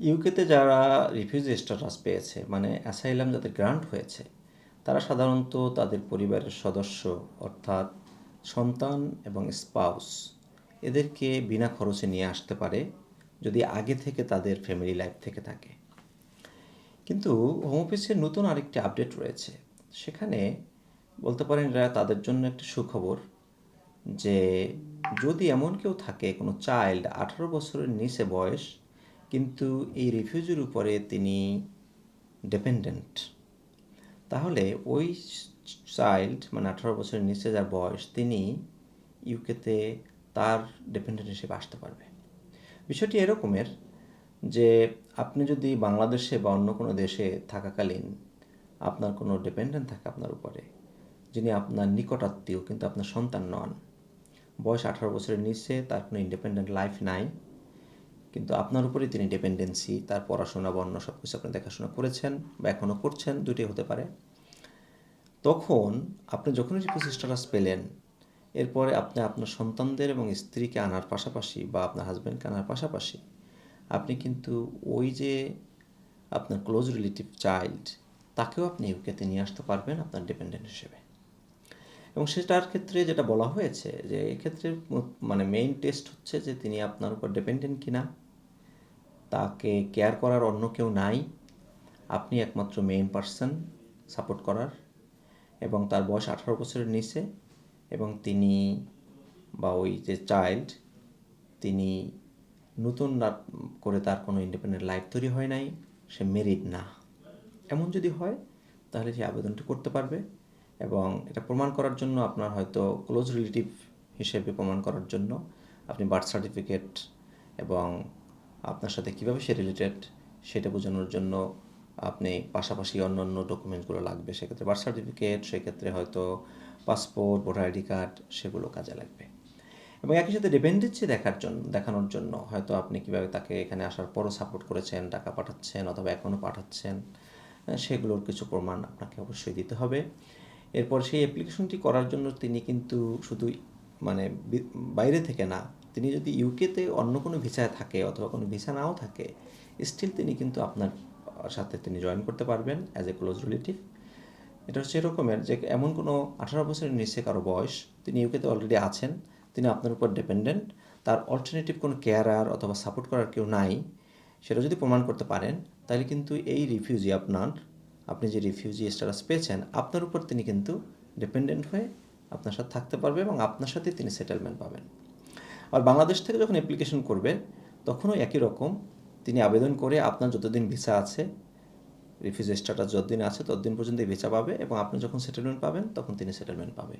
ইউকেতে যারা refugee status পেয়েছে মানে অ্যাসাইলাম যাদের গ্রান্ট হয়েছে, তারা সাধারণত তাদের পরিবারের সদস্য, অর্থাৎ সন্তান এবং স্পাউস এদেরকে বিনা খরচে নিয়ে আসতে পারে যদি আগে থেকে তাদের ফ্যামিলি লাইফ থেকে থাকে। কিন্তু হোম অফিসের নতুন আরেকটি আপডেট রয়েছে। সেখানে বলতে পারেন এরা তাদের জন্য একটা সুখবর যে যদি এমন কেউ থাকে, কোনো চাইল্ড আঠারো বছরের নিচে বয়স কিন্তু এই রিফিউজির উপরে তিনি ডিপেন্ডেন্ট তাহলে ওই চাইল্ড মানে আঠারো বছরের নিচে যার বয়স, তিনি ইউকেতে তার ডিপেন্ডেন্ট হিসেবে আসতে পারবে। বিষয়টি এরকমের যে আপনি যদি বাংলাদেশে বা অন্য কোনো দেশে থাকাকালীন আপনার কোনো ডিপেন্ডেন্ট থাকে আপনার উপরে, যিনি আপনার নিকটাত্মীয় কিন্তু আপনার সন্তান নন, বয়স আঠারো বছরের নিচে তার কোনো ইন্ডিপেন্ডেন্ট লাইফ নাই কিন্তু আপনার উপরেই তিনি ডিপেন্ডেন্সি তার পড়াশোনা বর্ণ সব কিছু আপনি দেখাশোনা করেছেন বা এখনও করছেন দুটি হতে পারে। তখন আপনি যখনই রিপোর্ট স্ট্যাটাস পেলেন, এরপরে আপনি আপনার সন্তানদের এবং স্ত্রীকে আনার পাশাপাশি বা আপনার হাজব্যান্ডকে আনার পাশাপাশি, আপনি কিন্তু ওই যে আপনার ক্লোজ রিলেটিভ চাইল্ড তাকেও আপনি ইউকেতে নিয়ে আসতে পারবেন আপনার ডিপেন্ডেন্ট হিসেবে। এবং সেটার ক্ষেত্রে যেটা বলা হয়েছে যে এক্ষেত্রে মানে মেইন টেস্ট হচ্ছে যে তিনি আপনার উপর ডিপেন্ডেন্ট কিনা। তাকে কেয়ার করার অন্য কেউ নাই। আপনি একমাত্র মেইন পার্সন সাপোর্ট করার। এবং তার বয়স আঠারো বছরের নিচে। এবং তিনি বা ওই যে চাইল্ড তিনি নতুন করে তার কোনো ইন্ডিপেন্ডেন্ট লাইফ তৈরি হয় নাই। সে মেরিড না। এমন যদি হয়, তাহলে সে আবেদনটি করতে পারবে। এবং এটা প্রমাণ করার জন্য আপনার হয়তো ক্লোজ রিলেটিভ হিসেবে প্রমাণ করার জন্য আপনি বার্থ সার্টিফিকেট এবং আপনার সাথে কীভাবে সে রিলেটেড সেটা বোঝানোর জন্য আপনি পাশাপাশি অন্য অন্য ডকুমেন্টগুলো লাগবে। সেক্ষেত্রে বার্থ সার্টিফিকেট সেক্ষেত্রে হয়তো পাসপোর্ট ভোটার আইডি কার্ড সেগুলো কাজে লাগবে। এবং একই সাথে ডিপেন্ডেন্সি দেখার জন্য দেখানোর জন্য হয়তো আপনি কীভাবে তাকে এখানে আসার পরও সাপোর্ট করেছেন, টাকা পাঠাচ্ছেন অথবা এখনও পাঠাচ্ছেন সেগুলোর কিছু প্রমাণ আপনাকে অবশ্যই দিতে হবে। এরপর সেই অ্যাপ্লিকেশনটি করার জন্য তিনি কিন্তু শুধু মানে বাইরে থেকে না তিনি যদি ইউকেতে অন্য কোনো ভিসায় থাকে অথবা কোনো ভিসা নাও থাকে স্টিল তিনি কিন্তু আপনার সাথে তিনি জয়েন করতে পারবেন অ্যাজ এ ক্লোজ রিলেটিভ এটা হচ্ছে এরকমের যে এমন কোনো আঠারো বছরের নিচে কারও বয়স, তিনি ইউকেতে অলরেডি আছেন, তিনি আপনার উপর ডিপেন্ডেন্ট তার অল্টারনেটিভ কোনো কেয়ারার অথবা সাপোর্ট করার কেউ নাই, সেটা যদি প্রমাণ করতে পারেন, তাহলে কিন্তু এই রিফিউজি আপনার, আপনি যে রিফিউজি স্ট্যাটাস পেয়েছেন, আপনার উপর তিনি কিন্তু ডিপেন্ডেন্ট হয়ে আপনার সাথে থাকতে পারবে এবং আপনার সাথে তিনি সেটেলমেন্ট পাবেন। আর বাংলাদেশ থেকে যখন অ্যাপ্লিকেশন করবে, তখনও একই রকম। তিনি আবেদন করে আপনার যতদিন ভিসা আছে রিফিউজি স্ট্যাটাস যতদিন আছে, ততদিন পর্যন্ত ভিসা পাবে এবং আপনি যখন সেটেলমেন্ট পাবেন, তখন তিনি সেটেলমেন্ট পাবে।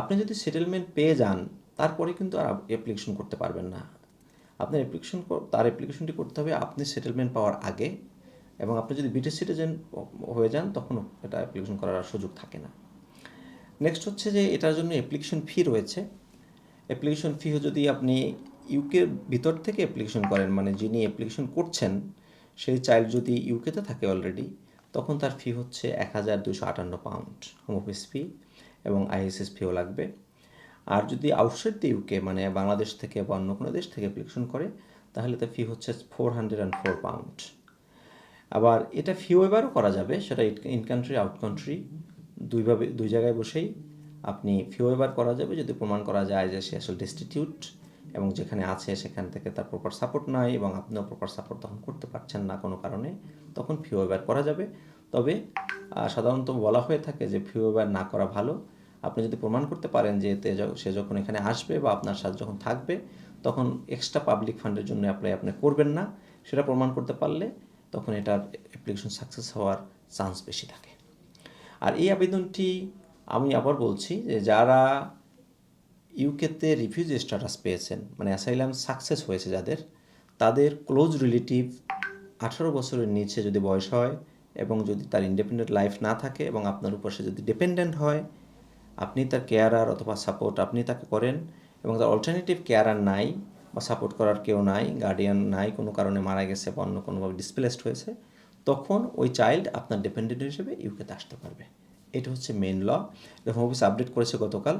আপনি যদি সেটেলমেন্ট পেয়ে যান, তারপরে কিন্তু আর অ্যাপ্লিকেশন করতে পারবেন না। আপনার অ্যাপ্লিকেশন তার অ্যাপ্লিকেশনটি করতে হবে আপনি সেটেলমেন্ট পাওয়ার আগে এবং আপনি যদি ব্রিটিশ সিটিজেন হয়ে যান তখন এটা অ্যাপ্লিকেশন করার সুযোগ থাকে না। নেক্সট হচ্ছে যে এটার জন্য অ্যাপ্লিকেশন ফি রয়েছে। অ্যাপ্লিকেশন ফি যদি আপনি ইউকের ভিতর থেকে অ্যাপ্লিকেশন করেন মানে যিনি অ্যাপ্লিকেশন করছেন, সেই চাইল্ড যদি ইউকেতে থাকে অলরেডি তখন তার ফি হচ্ছে এক হাজার দুশো আটান্ন পাউন্ড হোম অফিস ফি এবং আইএসএস ফিও লাগবে। আর যদি আউটসাইড দি ইউকে মানে বাংলাদেশ থেকে বা অন্য কোনো দেশ থেকে অ্যাপ্লিকেশন করে, তাহলে তার ফি হচ্ছে four hundred and four pound আবার এটা ফি ওয়েবারও করা যাবে, সেটা ইন কান্ট্রি আউট কান্ট্রি দুইভাবে, দুই জায়গায় বসেই আপনি ফি ওয়েবার করা যাবে যদি প্রমাণ করা যায় যে সে আসলে ডিস্টিটিউট এবং যেখানে আছে সেখান থেকে তার প্রপার সাপোর্ট নাই এবং আপনিও প্রপার সাপোর্ট তখন করতে পারছেন না কোনো কারণে, তখন ফি ওয়েবার করা যাবে। তবে সাধারণত বলা হয়ে থাকে যে ফি ওয়েবার না করা ভালো। আপনি যদি প্রমাণ করতে পারেন যে এতে সে যখন এখানে আসবে বা আপনার সাথে যখন থাকবে, তখন এক্সট্রা পাবলিক ফান্ডের জন্য অ্যাপ্লাই আপনি করবেন না। সেটা প্রমাণ করতে পারলে তখন এটার অ্যাপ্লিকেশন সাকসেস হওয়ার চান্স বেশি থাকে। আর এই আবেদনটি আমি আবার বলছি যে যারা ইউকেতে রিফিউজি স্ট্যাটাস পেয়েছেন মানে অ্যাসাইলাম সাকসেস হয়েছে যাদের, তাদের ক্লোজ রিলেটিভ আঠারো বছরের নিচে যদি বয়স হয় এবং যদি তার ইন্ডিপেন্ডেন্ট লাইফ না থাকে এবং আপনার উপর সে যদি ডিপেন্ডেন্ট হয়, আপনি তার কেয়ারার অথবা সাপোর্ট আপনি তাকে করেন এবং তার অল্টারনেটিভ কেয়ারার নাই বা সাপোর্ট করার কেউ নাই গার্ডিয়ান নাই, কোনো কারণে মারা গেছে বা অন্য কোনোভাবে ডিসপ্লেসড হয়েছে, তখন ওই চাইল্ড আপনার ডিপেন্ডেন্ট হিসেবে ইউকেতে আসতে পারবে। এটা হচ্ছে main law Home Office update করেছে গতকাল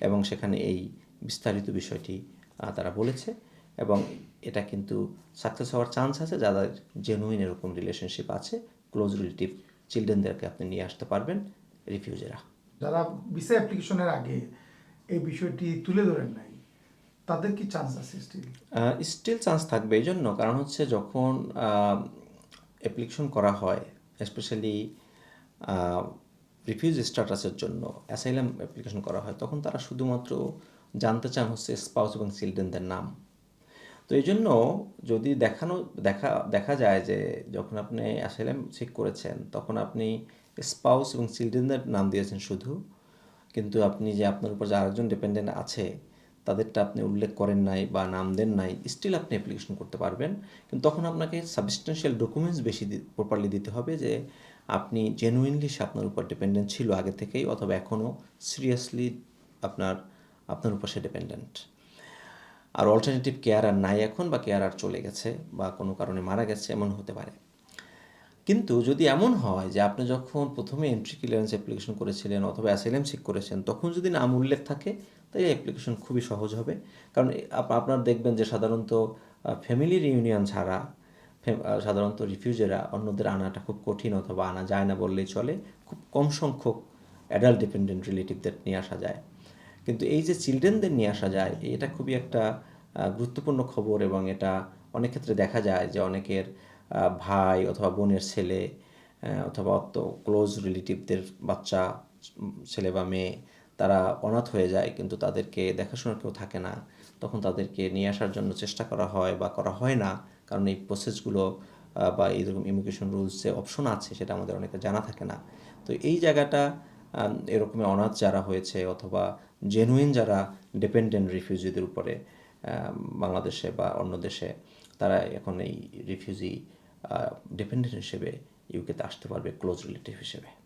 এবং সেখানে এই বিস্তারিত বিষয়টি তারা বলেছে এবং এটা কিন্তু সাকসেস হওয়ার চান্স আছে যাদের জেনুইন এরকম রিলেশনশিপ আছে ক্লোজ রিলেটিভ চিলড্রেনদেরকে আপনি নিয়ে আসতে পারবেন রিফিউজেরা যারা ভিসা অ্যাপ্লিকেশনের আগে এই বিষয়টি তুলে ধরেন নাই তাদের কি চান্স আছে স্টিল স্টিল চান্স থাকবে এই জন্য কারণ হচ্ছে যখন অ্যাপ্লিকেশন করা হয় স্পেশালি রিফিউজ স্ট্যাটাসের জন্য অ্যাসাইলাম অ্যাপ্লিকেশন করা হয়, তখন তারা শুধুমাত্র জানতে চান হচ্ছে স্পাউস এবং চিলড্রেনদের নাম। তো এই জন্য যদি দেখানো, দেখা দেখা যায় যে যখন আপনি অ্যাসাইলাম চেক করেছেন, তখন আপনি স্পাউস এবং চিলড্রেনদের নাম দিয়েছেন শুধু, কিন্তু আপনি যে আপনার উপর যে আরেকজন ডিপেন্ডেন্ট আছে তাদেরটা আপনি উল্লেখ করেন নাই বা নাম দেন নাই স্টিল আপনি অ্যাপ্লিকেশন করতে পারবেন। কিন্তু তখন আপনাকে সাবস্টেন্সিয়াল ডকুমেন্টস বেশি প্রপারলি দিতে হবে যে আপনি জেনুইনলি সে আপনার উপর ডিপেন্ডেন্ট ছিল আগে থেকেই অথবা এখনও সিরিয়াসলি আপনার আপনার উপর সে ডিপেন্ডেন্ট আর অল্টারনেটিভ কেয়ার আর নাই এখন বা কেয়ার আর চলে গেছে বা কোনো কারণে মারা গেছে, এমন হতে পারে। কিন্তু যদি এমন হয় যে আপনি যখন প্রথমে এন্ট্রি ক্লিয়ারেন্স অ্যাপ্লিকেশন করেছিলেন অথবা অ্যাসাইলাম চেক করেছেন, তখন যদি নাম উল্লেখ থাকে তাই অ্যাপ্লিকেশন খুবই সহজ হবে। কারণ আপনার দেখবেন যে সাধারণত ফ্যামিলি রিউনিয়ন ছাড়া সাধারণত রিফিউজেরা অন্যদের আনাটা খুব কঠিন অথবা আনা যায় না বললেই চলে। খুব কম সংখ্যক অ্যাডাল্ট ডিপেন্ডেন্ট রিলেটিভদের নিয়ে আসা যায়। কিন্তু এই যে চিলড্রেনদের নিয়ে আসা যায়, এটা খুবই একটা গুরুত্বপূর্ণ খবর এবং এটা অনেক ক্ষেত্রে দেখা যায় যে অনেকের ভাই অথবা বোনের ছেলে অথবা অত ক্লোজ রিলেটিভদের বাচ্চা ছেলে বা মেয়ে, তারা অনাথ হয়ে যায় কিন্তু তাদেরকে দেখাশোনার কেউ থাকে না। তখন তাদেরকে নিয়ে আসার জন্য চেষ্টা করা হয় বা করা হয় না। কারণ এই প্রসেসগুলো বা এইরকম ইমিগ্রেশন রুলস অপশন আছে সেটা আমাদের অনেকে জানা থাকে না। তো এই জায়গাটা এরকম অনাথ যারা হয়েছে অথবা জেনুইন যারা ডিপেন্ডেন্ট রিফিউজিদের উপরে বাংলাদেশে বা অন্য দেশে তারা এখন এই রিফিউজি ডিপেন্ডেন্ট হিসেবে ইউকেতে আসতে পারবে ক্লোজ রিলেটিভ হিসেবে।